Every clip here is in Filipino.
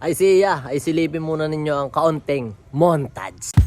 ay siya, ay silipin muna ninyo ang kaunting montage.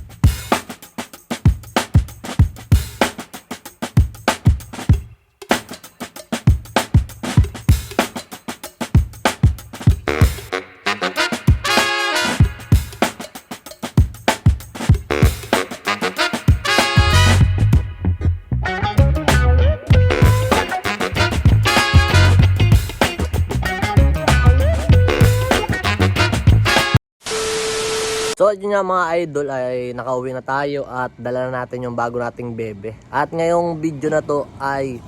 So yun nga mga idol ay nakauwi na tayo at dala na natin yung bago nating bebe. At ngayong video na to ay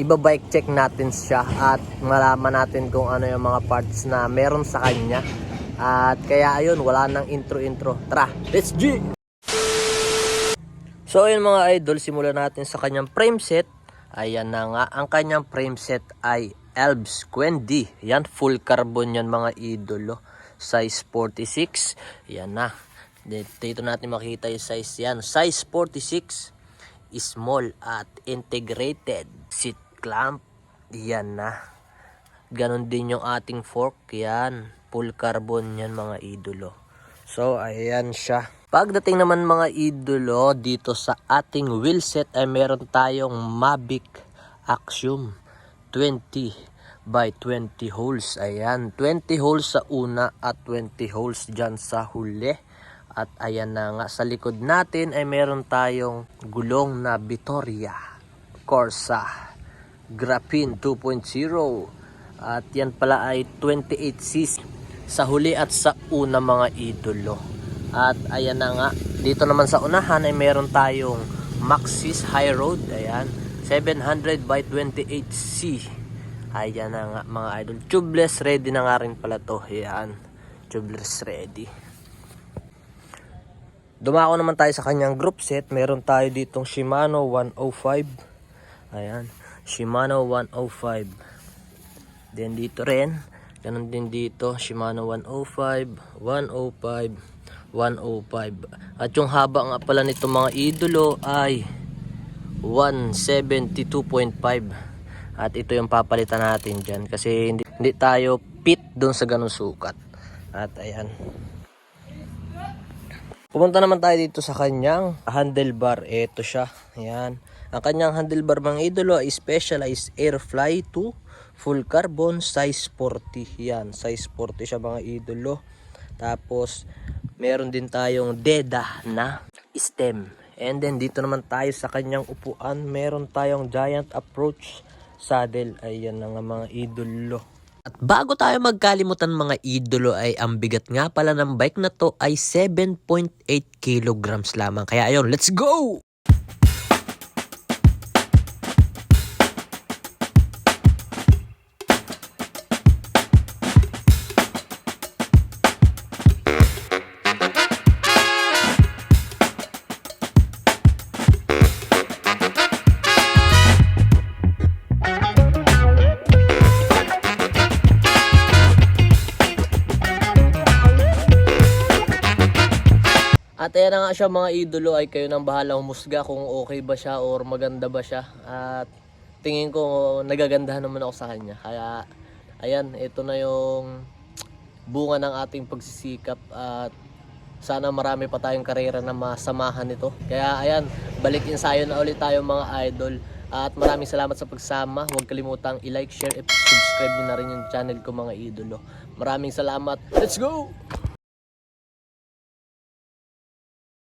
iba-bike check natin siya at malaman natin kung ano yung mga parts na meron sa kanya. At kaya ayun, wala nang intro-intro. Tara, let's G! So ayun mga idol, simulan natin sa kanyang frame set. Ayan na nga, ang kanyang frame set ay Elbs Quendi. Yan, full carbon yan mga idolo. Size 46. Yan na. Dito natin makita yung size yan. Size 46. Small at integrated. Seat clamp. Yan na. Ganon din yung ating fork. Yan. Full carbon yan mga idolo. So, ayan siya. Pagdating naman mga idolo, dito sa ating wheelset ay meron tayong Mavic Axiom 20 by 20 holes. Ayan, 20 holes sa una at 20 holes dyan sa huli. At ayan na nga, sa likod natin ay meron tayong gulong na Vittoria Corsa Graphene 2.0. At yan pala ay 28cc sa huli at sa una mga idolo. At ayan na nga, dito naman sa unahan ay meron tayong Maxis High Road. Ayan, 700 by 28C. Ayan na nga mga idol. Tubeless ready na nga rin pala to. Ayan, tubeless ready. Dumako naman tayo sa kanyang group set. Meron tayo ditong Shimano 105. Ayan, Shimano 105. Then dito rin, ganun din dito, Shimano 105, 105, 105. At yung haba nga pala nito mga idolo ay 172.5. At ito yung papalitan natin dyan kasi hindi, hindi tayo fit doon sa ganung sukat. At ayan. Pumunta naman tayo dito sa kanyang handlebar. Ito siya. Ayan. Ang kanyang handlebar mga idolo ay Specialized Airfly 2 full carbon size 40. Yan, size 40 siya mga idolo. Tapos meron din tayong Deda na stem. And then dito naman tayo sa kanyang upuan, meron tayong Giant Approach saddle. Ayan na nga mga idolo. At bago tayo magkalimutan mga idolo ay ang bigat nga pala ng bike na to ay 7.8 kilograms lamang. Kaya ayun, let's go! At ayan na nga siya mga idolo ay kayo nang bahala humusga kung okay ba siya or maganda ba siya. At tingin ko nagagandahan naman ako sa kanya. Kaya ayan, ito na yung bunga ng ating pagsisikap at sana marami pa tayong karera na masamahan nito. Kaya ayan, balik ensayo na ulit tayo mga idol. At maraming salamat sa pagsama. Huwag kalimutang i-like, share, at subscribe nyo na rin yung channel ko mga idolo. Maraming salamat. Let's go!